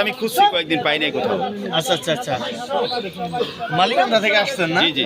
আমি খুঁজছি কয়েকদিন পাই নাই কোথাও। আচ্ছা আচ্ছা আচ্ছা। মালিকান্দা থেকে আসছেন না? জি জি।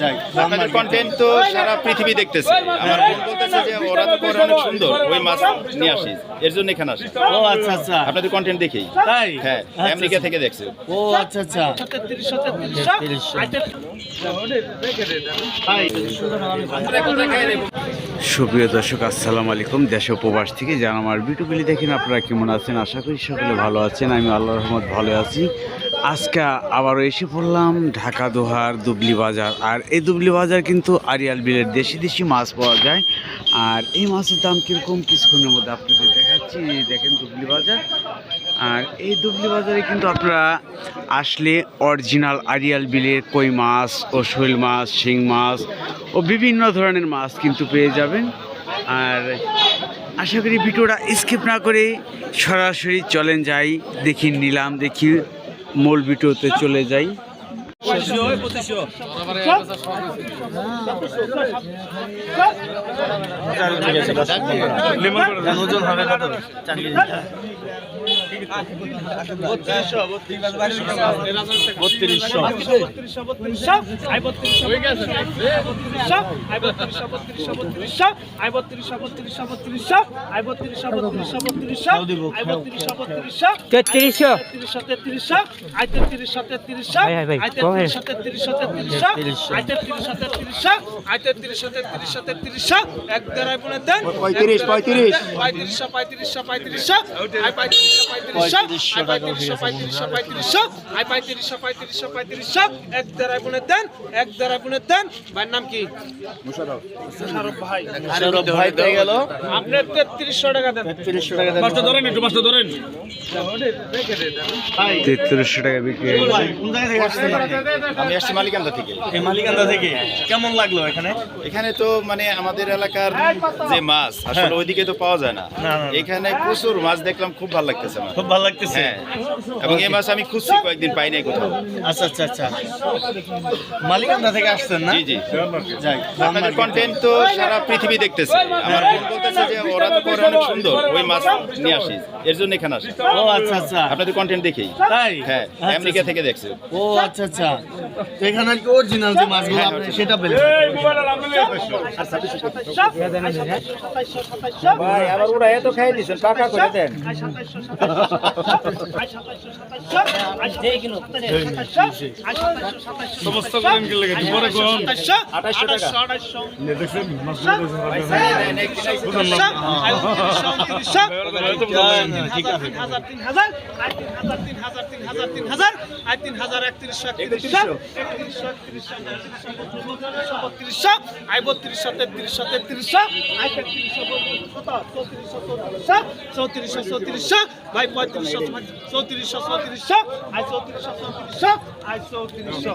যাই আপনাদের কন্টেন্ট তো সারা পৃথিবী দেখতেছে। আমার বোন বলতেছে যে ওরা তো করে অনেক সুন্দর ওই মাছ নিয়ে আসি। এর জন্য এখানে আসি। ও আচ্ছা আচ্ছা। আপনাদের কন্টেন্ট দেখেই। তাই? হ্যাঁ আচ্ছা, আমেরিকা আচ্ছা। থেকে দেখছে। ও আচ্ছা আচ্ছা। সুপ্রিয় দর্শক আসসালামু আলাইকুম। দেশ উপবাস প্রবাস থেকে যারা আমার ভিডিওগুলি দেখেন আপনারা কেমন আছেন? আশা করি সকলে ভালো আছেন। আমি আল্লাহ রহমত ভালো আছি। আজকে আবারও এসে পড়লাম ঢাকা, দোহার, দুবলি বাজার। আর এই দুবলি বাজার কিন্তু আরিয়াল বিলের দেশি দেশি মাছ পাওয়া যায়। আর এই মাছের দাম কীরকম কিছুক্ষণের মধ্যে আপনাদের দেখাচ্ছি। দেখেন দুবলি বাজার। আর এই দুবলি বাজারে কিন্তু আপনারা আসলে অরিজিনাল আরিয়াল বিলের কই মাছ ও শৈল মাছ, শিং মাছ ও বিভিন্ন ধরনের মাছ কিন্তু পেয়ে যাবেন। আর আশা করি ভিডিওটা স্কিপ না করে সরাসরি চলেন যাই, দেখি নিলাম, দেখি মূল ভিডিওতে চলে যাই। বত্রিশশো তেত্রিশশো তেত্রিশশো তেত্রিশশো তেত্রিশশো ভাই, তেত্রিশশো তেত্রিশশো তেত্রিশশো আয় তেত্রিশশো তেত্রিশশো আয় তেত্রিশশো তেত্রিশশো তেত্রিশশো এক দেড়ায় পনেরো দেন পঁয়ত্রিশ পঁয়ত্রিশ পঁয়ত্রিশশো পঁয়ত্রিশশো পঁয়ত্রিশশো আয় পঁয়ত্রিশশো পঁয়ত্রিশশো পঁয়ত্রিশশো পঁয়ত্রিশশো পঁয়ত্রিশশো আয় পঁয়ত্রিশশো পঁয়ত্রিশশো পঁয়ত্রিশশো এক দেড়ায় পনেরো দেন এক দেড়ায় পনেরো দেন ভাইয়ের নাম কি মুশারফ মুশারফ ভাই মুশারফ ভাই পেয়ে গেল আপনি? তেত্রিশশো টাকা দেন তেত্রিশশো টাকা দেন ধরেন একটু টাকা বিক্রি আমি আসছি মালিকান্দা থেকে। এই মালিকান্দা থেকে। কেমন লাগল এখানে? এখানে তো মানে আমাদের এলাকার যে মাছ আসলে ওইদিকে তো পাওয়া যায় না। এখানে প্রচুর মাছ দেখলাম খুব ভালো লাগতেছে আমার। খুব ভালো লাগতেছে? হ্যাঁ। এবং এই মাছ আমি খুঁজছি কয়েকদিন পাই নাই কোথাও। আচ্ছা আচ্ছা আচ্ছা। মালিকান্দা থেকে আসছেন না? জি জি। আপনাদের কন্টেন্ট তো সারা পৃথিবী দেখতেছে। আমার বোন বলতেছে যে ওরা তো করে অনেক সুন্দর ওই মাছ নিয়ে আসি। এর জন্য এখানে আসি। ও আচ্ছা আচ্ছা। আপনাদের কন্টেন্ট দেখেই। তাই? হ্যাঁ আচ্ছা, আমেরিকা থেকে দেখছে। ও আচ্ছা আচ্ছা। তো এখানে আর কি অরিজিনাল যে মাছগুলো হ্যাঁ, আপনি সেটা পেলেন ভাই আবার ওরা এত খাই দিছেন টাকা করে দেন সমস্ত করেন কি লাগে দুপুরে কোন 2800 টাকা ঠিক আছে চৌত্রিশশো চৌত্রিশশো ভাই পঁয়ত্রিশশো চৌত্রিশশো চৌত্রিশশো আই চৌত্রিশশো চৌত্রিশশো আই চৌত্রিশশো।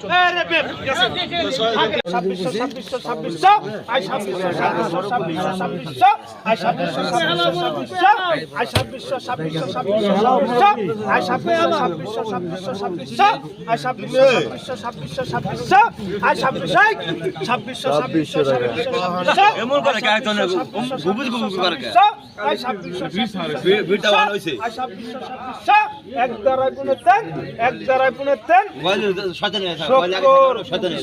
এমন করে গায়ে তো গুবুজ গুবুজ করে গায়ে 26 26 26 26 26 26 26 26 26 26 26 26 26 26 26 26 26 26 26 26 26 26 এক দ্বারায় গুণেতেন এক দ্বারায় গুণেতেন শতনের শতনের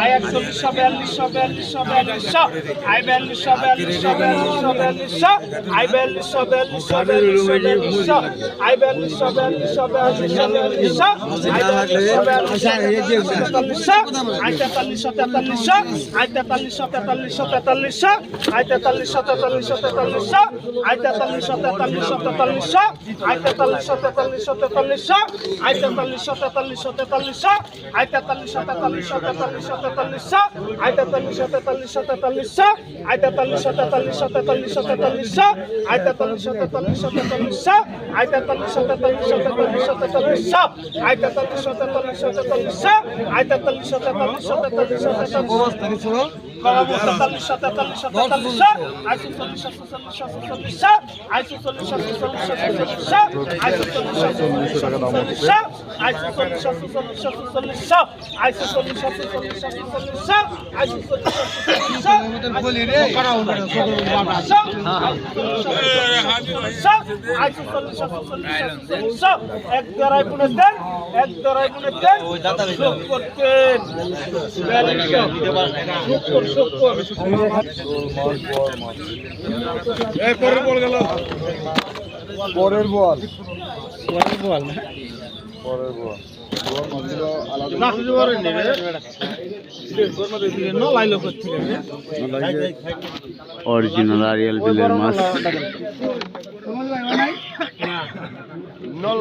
আই একচল্লিশশো বিয়াল্লিশশো বিয়াল্লিশশো বিয়াল্লিশশো আই বিয়াল্লিশশো বিয়াল্লিশশো বিয়াল্লিশশো বিয়াল্লিশশো আই বিয়াল্লিশশো বিয়াল্লিশশো বিয়াল্লিশশো আই বিয়াল্লিশশো বিয়াল্লিশশো বিয়াল্লিশশো বিয়াল্লিশশো আই বিয়াল্লিশশো বিয়াল্লিশশো তেতাল্লিশশো আই তেতাল্লিশশো তেতাল্লিশশো আই তেতাল্লিশশো তেতাল্লিশশো তেতাল্লিশশো আই তেতাল্লিশশো তেতাল্লিশশো তেতাল্লিশশো আই তেতাল্লিশশো তেতাল্লিশশো তেতাল্লিশশো আই তেতাল্লিশশো তেতাল্লিশশো তেতাল্লিশশো আই তেতাল্লিশশো তেতাল্লিশশো তেতাল্লিশশো আই তেতাল্লিশশো তেতাল্লিশশো তেতাল্লিশশো তেতাল্লিশশো আই তেতাল্লিশশো তেতাল্লিশশো তেতাল্লিশশো আই তেতাল্লিশশো তেতাল্লিশশো তেতাল্লিশশো তেতাল্লিশশো আই তেতাল্লিশশো তেতাল্লিশশো তেতাল্লিশশো আই তেতাল্লিশশো তেতাল্লিশশো তেতাল্লিশশো তেতাল্লিশশো আই তেতাল্লিশশো তেতাল্লিশশো তেতাল্লিশশো আই তেতাল্লিশশো তেতাল্লিশশো তেতাল্লিশশো তেতাল্লিশশো তেতাল্লিশশো তেতাল্লিশশো তেতাল্লিশশো আই চল্লিশশো চল্লিশশো চল্লিশশো আই চল্লিশশো চল্লিশশো চল্লিশশো আই চল্লিশশো চল্লিশশো চল্লিশশো আই চল্লিশশো চল্লিশশো চল্লিশশো আই চল্লিশশো চল্লিশশো চল্লিশশো আই চল্লিশশো চল্লিশশো এক দরাই বুনে দেন এক দেন করতেন শুক্র শুক্র অরিজিনাল আরিয়াল বিলের মাছ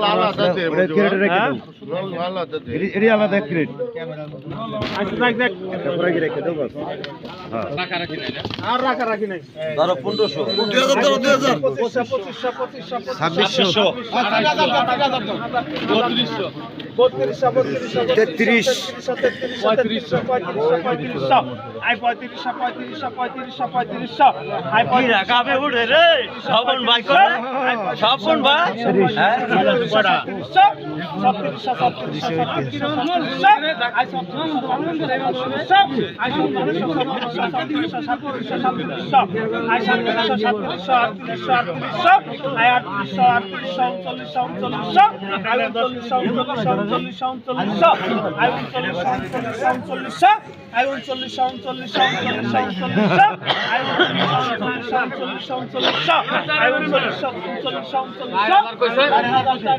আর রাখা রাখি নাই ধরো পনেরোশো পঁচিশশো পঁচিশশো পঁচিশশো ছাব্বিশশো বত্রিশশো বত্রিশশো বত্রিশশো তেত্রিশ পঁয়ত্রিশশো পঁয়ত্রিশশো। পঁয়ত্রিশশো আই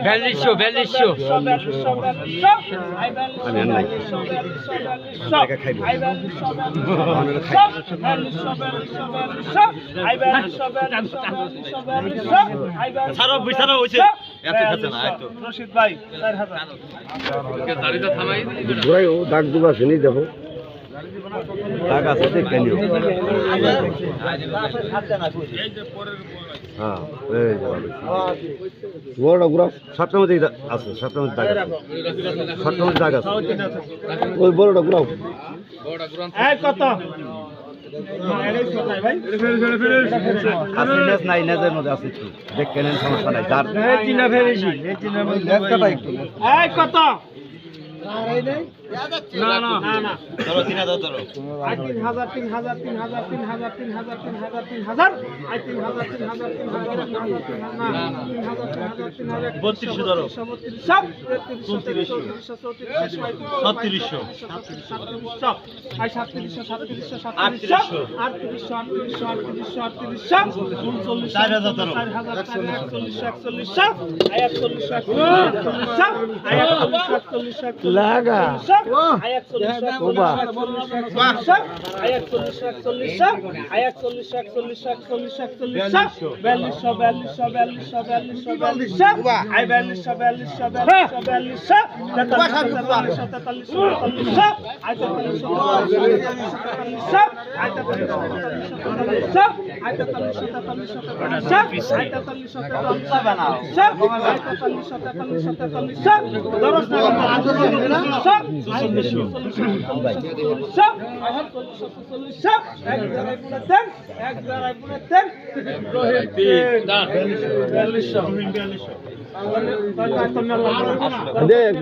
পঁয়ত্রিশশো পঁয়ত্রিশশো পঁয়ত্রিশশো পঁয়ত্রিশশো আই ছাড়ো বিছানো হয়েছে এত না এত রশিদ ভাই চার হাজার দাগ শুনি দেখো দাগ আছে দেখে নিও। হ্যাঁ এই। বড়টা গুড়া সাতটার মধ্যে আছে সাতটার মধ্যে দাগ আছে। সাতটার মধ্যে দাগ আছে। ওই বড়টা এক কত? নাই নেজের মধ্যে আছে একটু। দেখে নেন সমস্যা নাই। যার কত? না না না না ধরো তিন হাজার ধরো আই তিন হাজার তিন হাজার তিন হাজার তিন হাজার তিন হাজার তিন হাজার তিন হাজার আই তিন হাজার তিন হাজার তিন হাজার তিন হাজার তিন হাজার না তিন হাজার তিন হাজার তিন হাজার বত্রিশশো ধরো। বত্রিশশো তেত্রিশশো চৌত্রিশশো চৌত্রিশশো ছত্রিশশো। সাতত্রিশশো আই সাতত্রিশশো সাতত্রিশশো সাতত্রিশশো আটত্রিশশো আটত্রিশশো আটত্রিশশো আটত্রিশশো উনচল্লিশশো চার হাজার ধরো। চার হাজার চার একচল্লিশশো একচল্লিশশো আই একচল্লিশশো একচল্লিশশো আই একচল্লিশশো একচল্লিশশো লাগা আই একচল্লিশশো একচল্লিশশো দেখ